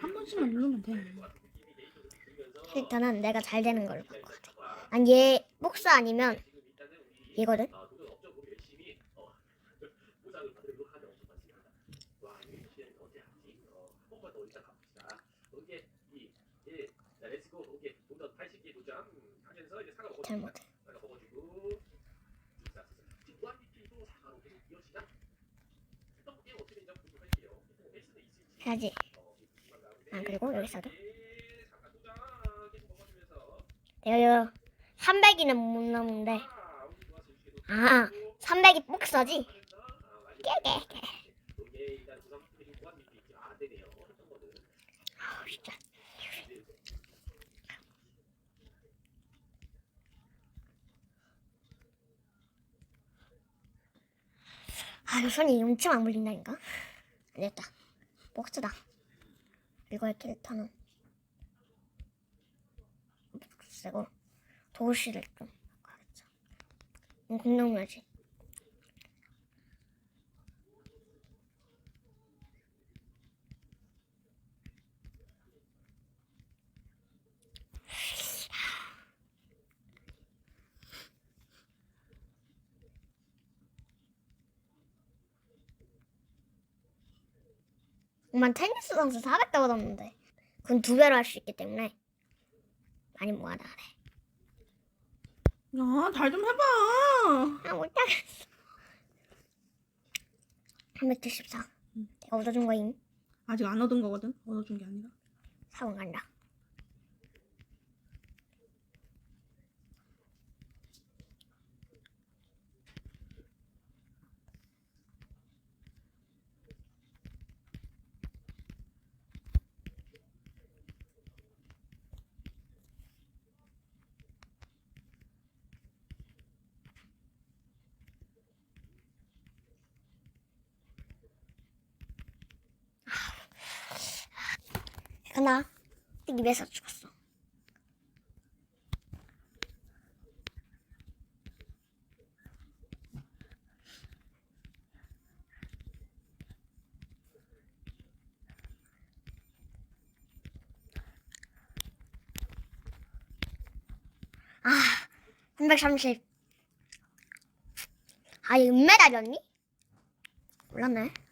한 번씩만 누르면 돼. 일단은 내가 잘 되는 걸로 볼것 같아. 아니 얘 복수 아니면 얘거든. 잘못해. 해야지. 아 그리고 여기서도. 요 300이는 못 넘는데. 아 300이 복서지? 깨깨깨. 아우 진짜. 아 이거 손이 엄청 안 물린다니까? 안 됐다 복수다 이거의 캐릭터는 쓰고 도시를 좀 가겠죠. 음, 공룡묘지. 정말 테니스 선수 400대 얻었는데 그건 두 배로 할 수 있기 때문에 많이 모아놔야 돼. 야, 잘 좀 해봐. 아 못하겠어. 374. 내가 얻어준 거임. 아직 안 얻은 거거든. 얻어준 게 아니라. 사원 간다. 가나 입에서 죽었어. 아, 330. 아, 이 은메달이었니? 몰랐네.